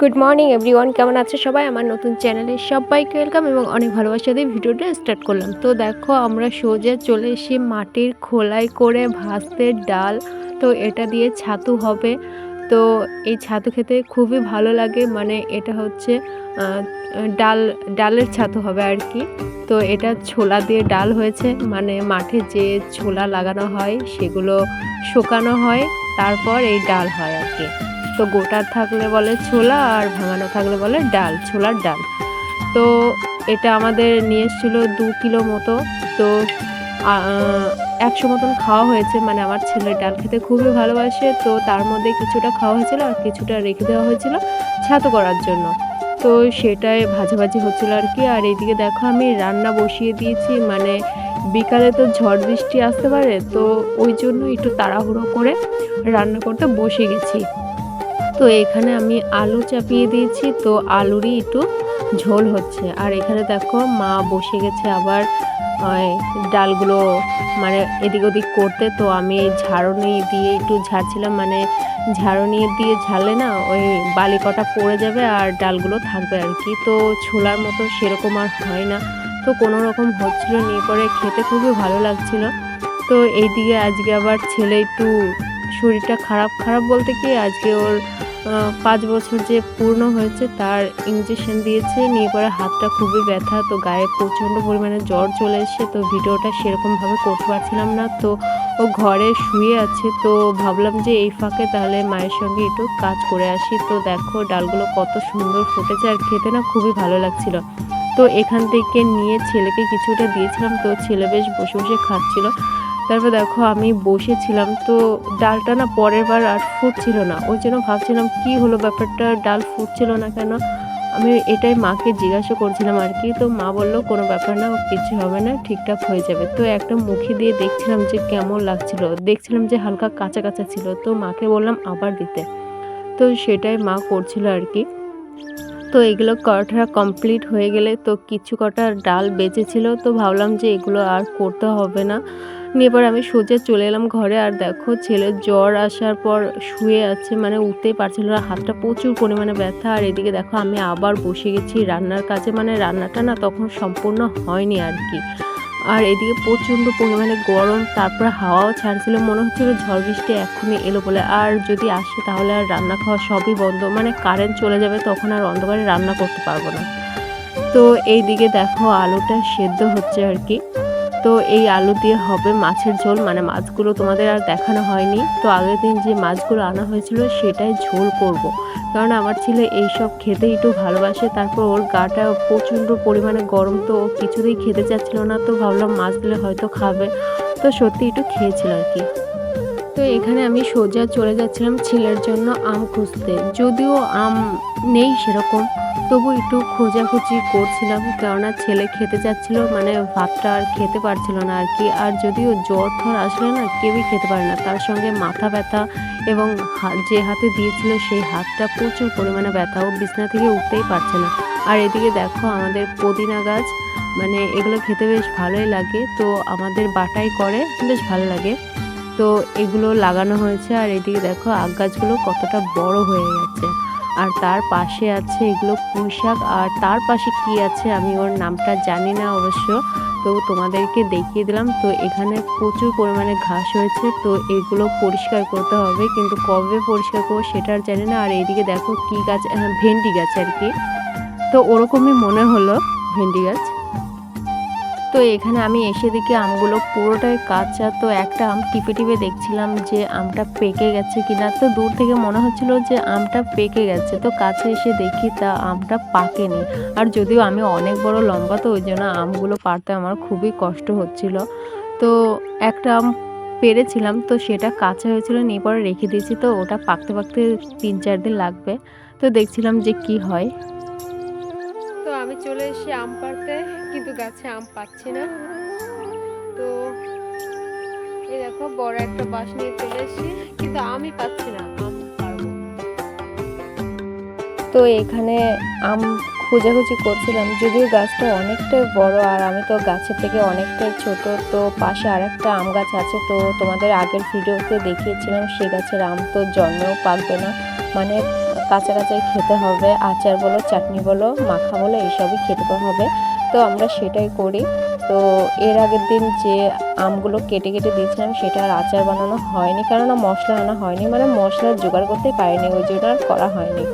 Good morning everyone কেমন আছে সবাই? আমার নতুন চ্যানেলে সবাইকে ওয়েলকাম এবং অনেক ভালোবাসা দিয়ে ভিডিওটা স্টার্ট করলাম। তো দেখো, আমরা সোজা চলে এসে মাটির খোলাই করে ভাসতে ডাল। তো এটা দিয়ে ছাতু হবে। তো এই ছাতু খেতে খুবই ভালো লাগে। মানে এটা হচ্ছে ডাল, ডালের ছাতু হবে আর কি। তো এটা ছোলা দিয়ে ডাল হয়েছে। মানে মাঠে যে ছোলা লাগানো হয়, সেগুলো শুকানো হয়। তারপর এই ডাল হয় আর কি। তো গোটা থাকলে বলে ছোলা আর ভাঙানো থাকলে বলে ডাল, ছোলার ডাল। তো এটা আমাদের নিয়ে এসেছিল দু কিলো মতো। তো একশো মতন খাওয়া হয়েছে। মানে আমার ছেলে ডাল খেতে খুবই ভালোবাসে। তো তার মধ্যে কিছুটা খাওয়া হয়েছিল আর কিছুটা রেখে দেওয়া হয়েছিল ছাতু করার জন্য। তো সেটাই ভাজাভাজি হচ্ছিল আর কি। আর এইদিকে দেখো আমি রান্না বসিয়ে দিয়েছি। মানে বিকালে তো ঝড় বৃষ্টি আসতে পারে, তো ওই জন্য একটু তাড়াহুড়ো করে রান্না করতে বসে গেছি। তো এখানে আমি আলু চাপিয়ে দিয়েছি, তো আলুরই একটু ঝোল হচ্ছে। আর এখানে দেখো মা বসে গেছে আবার ডালগুলো মানে এদিক ওদিক করতে, তো আমি ঝাড়নি দিয়ে একটু ঝাড়ছিলাম মানে ঝাড়নি দিয়ে ঝাড়লে না ওই বালি কটা পড়ে যাবে আর ডালগুলো থাকবে আর কি। তো ছোলার মতো সেরকম আর হয় না। তো কোনো রকম হচ্ছিল নিয়ে পরে খেতে খুবই ভালো লাগছিল। তো এইদিকে আজকে আবার ছেলে একটু শরীরটা খারাপ খারাপ বলতে কি আজকে ওর পাঁচ বছর যে পূর্ণ হয়েছে তার ইঞ্জেকশন দিয়েছে। নিয়ে পরে হাতটা খুবই ব্যথা, তো গায়ে প্রচণ্ড পরিমাণে জ্বর চলে এসেছে। তো ভিডিওটা সেরকমভাবে করতে পারছিলাম না। তো ও ঘরে শুয়ে আছে। তো ভাবলাম যে এই ফাঁকে তাহলে মায়ের সঙ্গে একটু কাজ করে আসি। তো দেখো ডালগুলো কত সুন্দর ফুটেছে আর খেতে না খুবই ভালো লাগছিল। তো এখান থেকে নিয়ে ছেলেকে কিছুটা দিয়েছিলাম, তো ছেলে বেশ বসে বসে খাচ্ছিল। তারপর দেখো আমি বসেছিলাম, তো ডালটা না পরের বার আর ফুটছিল না। ওই জন্য ভাবছিলাম, কি হলো ব্যাপারটা? ডাল ফুটছিল না কেন? আমি এটাই মাকে জিজ্ঞাসা করছিলাম আর কি, তো মা বলল, কোনো ব্যাপার না, কিছু হবে না, ঠিকঠাক হয়ে যাবে। তো একটা মুখে দিয়ে দেখছিলাম যে কেমন লাগছিল। দেখছিলাম যে হালকা কাঁচা কাঁচা ছিল, তো মাকে বললাম, আবার দিতে। তো সেটাই মা করছিল আর কি। তো এগুলো করাটা কমপ্লিট হয়ে গেলে তো কিছু কটা ডাল বেঁচেছিল তো ভাবলাম যে এগুলো আর করতে হবে না। নিয়ে পর আমি সোজা চলে এলাম ঘরে, আর দেখো ছেলের জ্বর আসার পর শুয়ে আছে মানে উঠতেই পারছিল না, হাতটা প্রচুর পরিমাণে ব্যথা, আর এদিকে দেখো আমি আবার বসে গেছি রান্নার কাজে মানে রান্নাটা না তখন সম্পূর্ণ হয়নি আর কি। আর এদিকে প্রচণ্ড পরিমাণে গরম, তারপর হাওয়াও ছাড়ছিল, মনে হচ্ছিল ঝড় বৃষ্টি এখনই এলো বলে। আর যদি আসে তাহলে আর রান্না খাওয়া সবই বন্ধ মানে কারেন্ট চলে যাবে তখন আর অন্ধকারে রান্না করতে পারব না। তো এই দিকে দেখো আলুটা সেদ্ধ হচ্ছে আর কি। তো এই আলু দিয়ে হবে মাছের ঝোল। মানে মাছগুলো তোমাদের আর দেখানো হয়নি। তো আগের দিন যে মাছগুলো আনা হয়েছিল, সেটাই ঝোল করব। কারণ আমার ছেলে এইসব খেতে একটু ভালোবাসে। তারপর ওর গাটা প্রচণ্ড পরিমাণে গরম, তো ও কিছুতেই খেতে চাচ্ছিল না। তো ভাবলাম মাছগুলো হয়তো খাবে। তো সত্যি একটু খেয়েছিল আর কি। তো এখানে আমি সোজা চলে যাচ্ছিলাম ছেলের জন্য আম খুঁজতে। যদিও আম নেই সেরকম, তবু একটু খোঁজাখুঁজি করছিলাম কেননা ছেলে খেতে চাচ্ছিল মানে ভাতটা আর খেতে পারছিল না আর কি। আর যদিও জ্বর ঠর আসলে না, কেউই খেতে পারে না। তার সঙ্গে মাথা ব্যথা এবং যে হাতে দিয়েছিল সেই হাতটা প্রচুর পরিমাণে ব্যথা। ও বিছনা থেকে উঠতেই পারছে না। আর এদিকে দেখো আমাদের পুদিনা গাছ মানে এগুলো খেতে বেশ ভালোই লাগে। তো আমাদের বাটাই করে, বেশ ভালো লাগে। তো এগুলো লাগানো হয়েছে আর এদিকে দেখো আগ গাছগুলো কতটা বড় হয়ে গেছে। আর তার পাশে আছে এগুলো পুঁই শাক। আর তার পাশে কি আছে আমি ওর নামটা জানি না অবশ্য। তো তোমাদেরকে দেখিয়ে দিলাম। তো এখানে প্রচুর পরিমাণে ঘাস হয়েছে। তো এগুলো পরিষ্কার করতে হবে। কিন্তু কবে পরিষ্কার করব সেটা আর জানি না। আর এইদিকে দেখো কি গাছ ভেন্ডি গাছ আর কি। তো ওরকমই মনে হলো ভেন্ডি গাছ। তো এখানে আমি এসে দেখি আমগুলো পুরোটাই কাঁচা। তো একটা আম টিপে টিপে দেখছিলাম যে আমটা পেকে গেছে কিনা। তো দূর থেকে মনে হচ্ছিল যে আমটা পেকে গেছে। তো কাছে এসে দেখি তা আমটা পাকেনি। আর যদিও আমি অনেক বড় লম্বা, তো ওই জন্য আমগুলো পারতে আমার খুবই কষ্ট হচ্ছিল। তো একটা আম পেরেছিলাম, তো সেটা কাঁচা হয়েছিল, নিয়ে পরে রেখে দিয়েছি। তো ওটা পাকতে পাকতে তিন চার দিন লাগবে। তো দেখছিলাম যে কি হয়। আমি চলে এসে আম পাড়তে, কিন্তু গাছে আম পাচ্ছি না। তো এই দেখো, বড় একটা বাঁশ নিয়ে চলে এসেছি, কিন্তু আমি পাচ্ছি না, আম তো এখানে আম খোঁজাখুঁজি করছিলাম, যদিও গাছটা অনেকটাই বড় আর আমি তো গাছের থেকে অনেকটাই ছোট। তো পাশে আর একটা আম গাছ আছে, তো তোমাদের আগের ভিডিওতে দেখিয়েছিলাম, সে গাছের আম তো জন্মেও পাকবে না। মানে কাঁচা কাঁচাই খেতে হবে, আচার বলো, চাটনি বলো, মাখা বলো, এইসবই খেতে হবে। তো আমরা সেটাই করি। তো এর আগের দিন যে আমগুলো কেটে কেটে দিয়েছিলাম, সেটা আর আচার বানানো হয়নি। কেননা মশলা আনা হয়নি মানে মশলা জোগাড় করতে পারিনি, ওই জন্য আর করা হয়নি।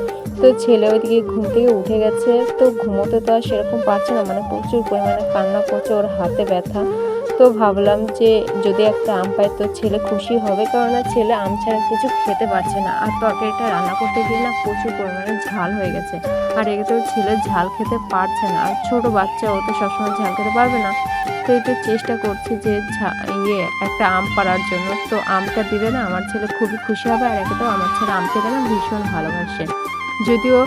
তো ছেলে ওইদিকে ঘুম থেকে উঠে গেছে, তো ঘুমোতে তো আর সেরকম পারছে না মানে প্রচুর পরিমাণে কান্না করছে, ওর হাতে ব্যথা। তো ভাবলাম যে যদি একটা আম পাই তো ছেলে খুশি হবে, কেননা ছেলে আম ছাড়া কিছু খেতে পারছে না। আর তরকারিটা রান্না করতে গিয়ে না প্রচুর পরিমাণে ঝাল হয়ে গেছে। আর একে তো ছেলে ঝাল খেতে পারছে না। আর ছোটো বাচ্চা ও তো সবসময় ঝাল খেতে পারবে না। তো একটু চেষ্টা করছি যে ইয়ে একটা আম পাড়ার জন্য। তো আমটা দিলে না আমার ছেলে খুবই খুশি হবে, আর একে তো আমার ছেলে আম খেতে না ভীষণ ভালোবাসে। যদিও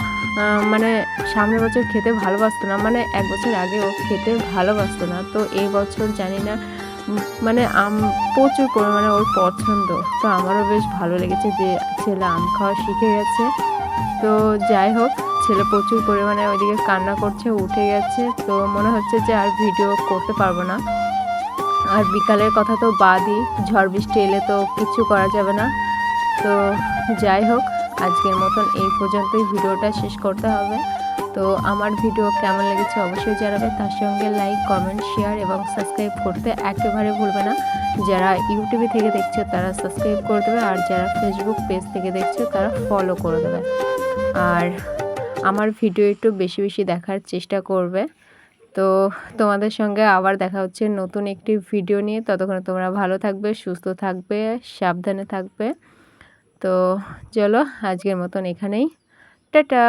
মানে সামনের বছর খেতে ভালোবাসতো না মানে এক বছর আগে ও খেতে ভালোবাসতো না। তো এই বছর জানি না মানে আম, প্রচুর পরিমাণে ওর পছন্দ। তো আমারও বেশ ভালো লেগেছে যে ছেলে আম খাওয়া শিখে গেছে। তো যাই হোক, ছেলে প্রচুর পরিমাণে ওইদিকে কান্না করছে, উঠে গেছে। তো মনে হচ্ছে যে আর ভিডিও করতে পারব না। আর বিকালের কথা তো বাদই, ঝড় বৃষ্টি এলে তো কিছু করা যাবে না। তো যাই হোক আজকের মতন এই পর্যন্তই। ভিডিওটা শেষ করতে হবে। তো আমার ভিডিও কেমন লেগেছে অবশ্যই জানাবে। তার সঙ্গে লাইক কমেন্ট শেয়ার এবং সাবস্ক্রাইব করতে একেবারে ভুলবে না। যারা ইউটিউবে থেকে দেখছ, তারা সাবস্ক্রাইব করে দেবে। আর যারা ফেসবুক পেজ থেকে দেখছ, তারা ফলো করে দেবে। আর আমার ভিডিও একটু বেশি বেশি দেখার চেষ্টা করবে। তো তোমাদের সঙ্গে আবার দেখা হচ্ছে নতুন একটি ভিডিও নিয়ে। ততক্ষণে তোমরা ভালো থাকবে, সুস্থ থাকবে, সাবধানে থাকবে। তো চলো আজকের মতন এখানেই। টাটা!